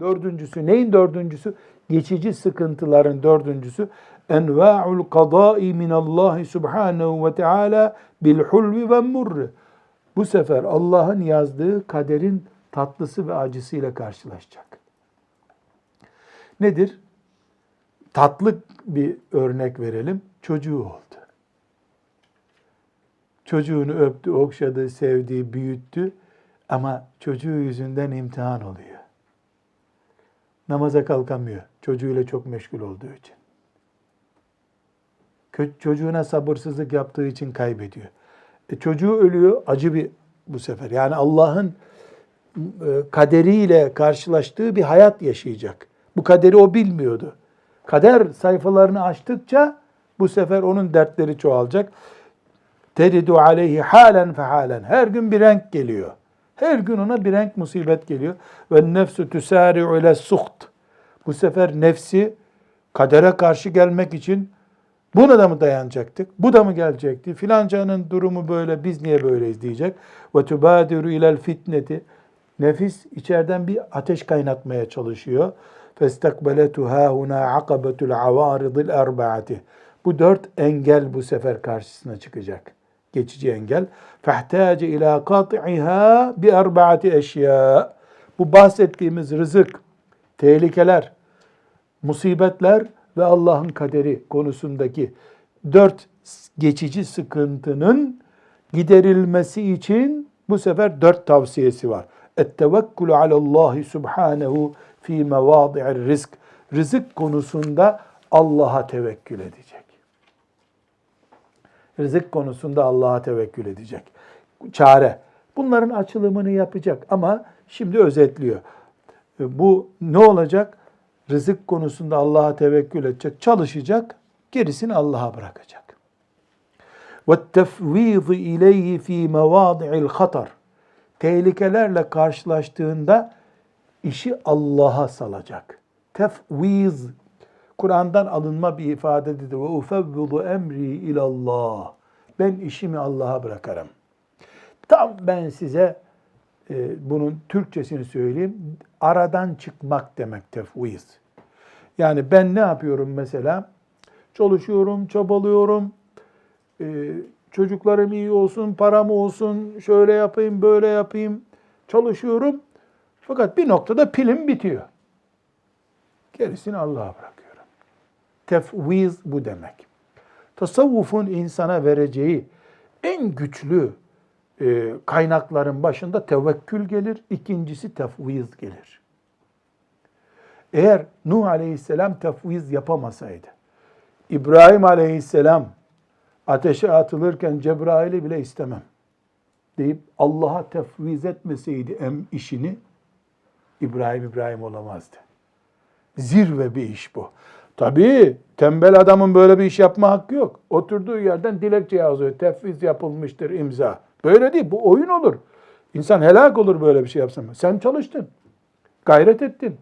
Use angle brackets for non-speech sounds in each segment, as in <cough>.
Dördüncüsü neyin dördüncüsü? Geçici sıkıntıların dördüncüsü enva'ul qada'i min Allah subhanahu ve teala bil hulvi ve murri. Bu sefer Allah'ın yazdığı kaderin tatlısı ve acısıyla karşılaşacak. Nedir? Tatlı bir örnek verelim. Çocuğu oldu. Çocuğunu öptü, okşadı, sevdi, büyüttü. Ama çocuğu yüzünden imtihan oluyor. Namaza kalkamıyor. Çocuğuyla çok meşgul olduğu için. Çocuğuna sabırsızlık yaptığı için kaybediyor. E çocuğu ölüyor, acı bir bu sefer. Yani Allah'ın e, kaderiyle karşılaştığı bir hayat yaşayacak. Bu kaderi o bilmiyordu. Kader sayfalarını açtıkça bu sefer onun dertleri çoğalacak. Teridu aleyhi halen fehalen. Her gün bir renk geliyor. Her gün ona bir renk musibet geliyor. Ve nefsu tüsari'u ile suht. Bu sefer nefsi kadere karşı gelmek için buna da mı dayanacaktık? Bu da mı gelecekti? Filancanın durumu böyle, biz niye böyleyiz diyecek. Ve tubadiru ilel fitneti. Nefis içeriden bir ateş kaynatmaya çalışıyor. Festakbeletu hahuna akabetul avaridil erbaati. Bu dört engel bu sefer karşısına çıkacak. Geçici engel. Fehtace ila kat'iha bi erbaati eşya. Bu bahsettiğimiz rızık, tehlikeler, musibetler ve Allah'ın kaderi konusundaki dört geçici sıkıntının giderilmesi için bu sefer dört tavsiyesi var. Ettevekkülü alallahi subhanehu fi mevadi'ir rizk. Rızık konusunda Allah'a tevekkül edecek. Rızık konusunda Allah'a tevekkül edecek. Çare. Bunların açılımını yapacak ama şimdi özetliyor Bu ne olacak? Rızık konusunda Allah'a tevekkül edecek, çalışacak, gerisini Allah'a bırakacak. وَالتَّفْوِيضِ اِلَيْهِ ف۪ي مَوَاضِعِ الْخَطَرِ Tehlikelerle karşılaştığında işi Allah'a salacak. Tefviz, Kur'an'dan alınma bir ifadedir. Ve ufevvidu emri ilallah. Ben işimi Allah'a bırakarım. Tam ben size e, bunun Türkçesini söyleyeyim. Aradan çıkmak demek tefviz. Yani ben ne yapıyorum mesela? Çalışıyorum, çabalıyorum. E, çocuklarım iyi olsun, param olsun, şöyle yapayım, böyle yapayım. Çalışıyorum. Fakat bir noktada pilim bitiyor. Gerisini Allah'a bırakıyorum. Tefviz bu demek. Tasavvufun insana vereceği en güçlü e, kaynakların başında tevekkül gelir, ikincisi tefviz gelir. Eğer Nuh aleyhisselam tefviz yapamasaydı, İbrahim aleyhisselam ateşe atılırken Cebrail'i bile istemem deyip Allah'a tefviz etmeseydi em işini, İbrahim İbrahim olamazdı. Zirve bir iş bu. Tabii tembel adamın böyle bir iş yapma hakkı yok. Oturduğu yerden dilekçe yazıyor. Tefviz yapılmıştır imza. Böyle değil. Bu oyun olur. İnsan helak olur böyle bir şey yapsın. Sen çalıştın. Gayret ettin.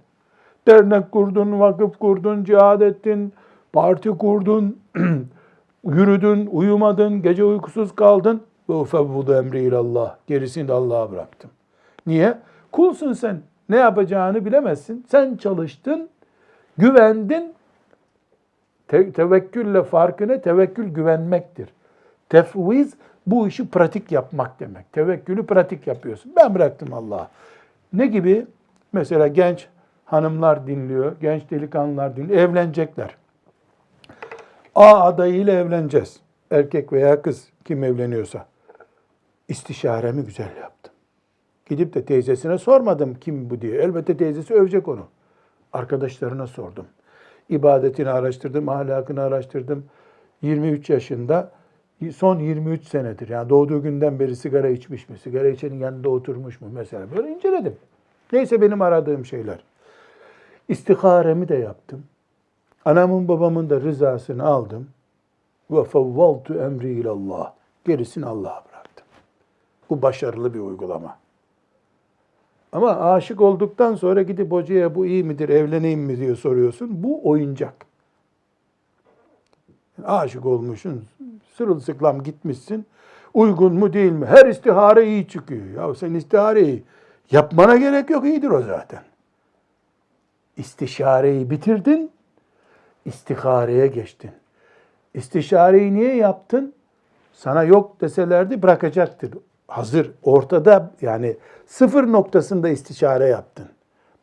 Dernek kurdun, vakıf kurdun, cihad ettin, parti kurdun, <clears throat> yürüdün, uyumadın, gece uykusuz kaldın. Ve ufevvudu emri ilallah. Gerisini de Allah'a bıraktım. Niye? Kulsun sen. Ne yapacağını bilemezsin. Sen çalıştın, güvendin. Te- tevekkülle farkı ne? Tevekkül güvenmektir. Tefviz bu işi pratik yapmak demek. Tevekkülü pratik yapıyorsun. Ben bıraktım Allah'a. Ne gibi? Mesela genç hanımlar dinliyor, genç delikanlılar dinliyor, evlenecekler. A adayıyla evleneceğiz. Erkek veya kız kim evleniyorsa. İstişaremi güzel yaptım. Gidip de teyzesine sormadım kim bu diye. Elbette teyzesi övecek onu. Arkadaşlarına sordum. İbadetini araştırdım, ahlakını araştırdım. 23 yaşında son 23 senedir. Yani doğduğu günden beri sigara içmiş mi? Sigara içenin yanında oturmuş mu mesela? Böyle inceledim. Neyse benim aradığım şeyler. İstiharemi de yaptım. Anamın babamın da rızasını aldım. Ve fevvaltu emri ilallah. Gerisini Allah'a bıraktım. Bu başarılı bir uygulama. Ama aşık olduktan sonra gidip hocaya bu iyi midir, evleneyim mi diye soruyorsun. Bu oyuncak. Aşık olmuşsun, sırılsıklam gitmişsin. Uygun mu değil mi? Her istihare iyi çıkıyor. Ya sen istihareyi yapmana gerek yok, iyidir o zaten. İstişareyi bitirdin, istihareye geçtin. İstişareyi niye yaptın? Sana yok deselerdi bırakacaktır. Hazır, ortada yani sıfır noktasında istişare yaptın.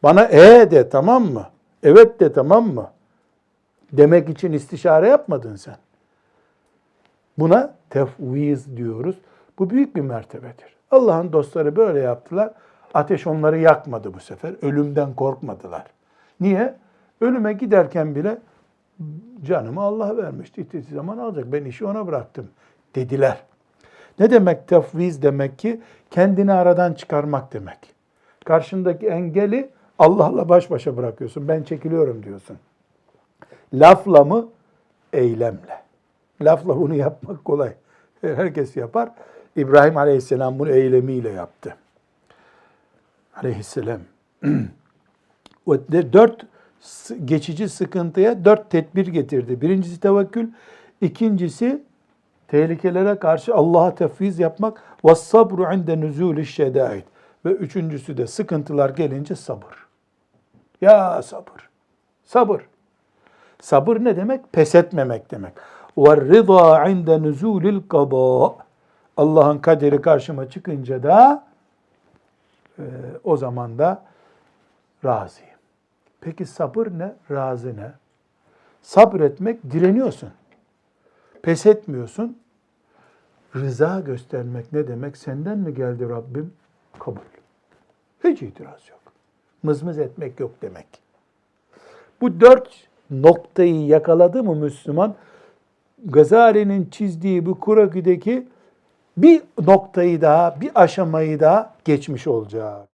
Bana e de tamam mı? Evet de tamam mı? Demek için istişare yapmadın sen. Buna tefviz diyoruz. Bu büyük bir mertebedir. Allah'ın dostları böyle yaptılar. Ateş onları yakmadı bu sefer. Ölümden korkmadılar. Niye? Ölüme giderken bile canımı Allah vermişti. İstediği zaman alacak. Ben işi ona bıraktım dediler. Ne demek tefviz demek ki? Kendini aradan çıkarmak demek. Karşındaki engeli Allah'la baş başa bırakıyorsun. Ben çekiliyorum diyorsun. Lafla mı? Eylemle. Lafla bunu yapmak kolay. Herkes yapar. İbrahim Aleyhisselam bunu eylemiyle yaptı. Aleyhisselam. <clears throat> Dört geçici sıkıntıya dört tedbir getirdi. Birincisi tevekkül, ikincisi tehlikelere karşı Allah'a tefviz yapmak ve sabru inde nuzulü şedait ve üçüncüsü de sıkıntılar gelince sabır. Ya sabır. Sabır. Sabır ne demek? Pes etmemek demek. Rıza inde nuzulil kada. Allah'ın kaderi karşıma çıkınca da e, o zaman da razıyım. Peki sabır ne? Razı ne? Sabretmek direniyorsun. Pes etmiyorsun. Rıza göstermek ne demek? Senden mi geldi Rabbim? Kabul. Hiç itiraz yok. Mızmız etmek yok demek. Bu dört noktayı yakaladı mı Müslüman? Gazali'nin çizdiği bu Kurakü'deki bir noktayı daha, bir aşamayı daha geçmiş olacak.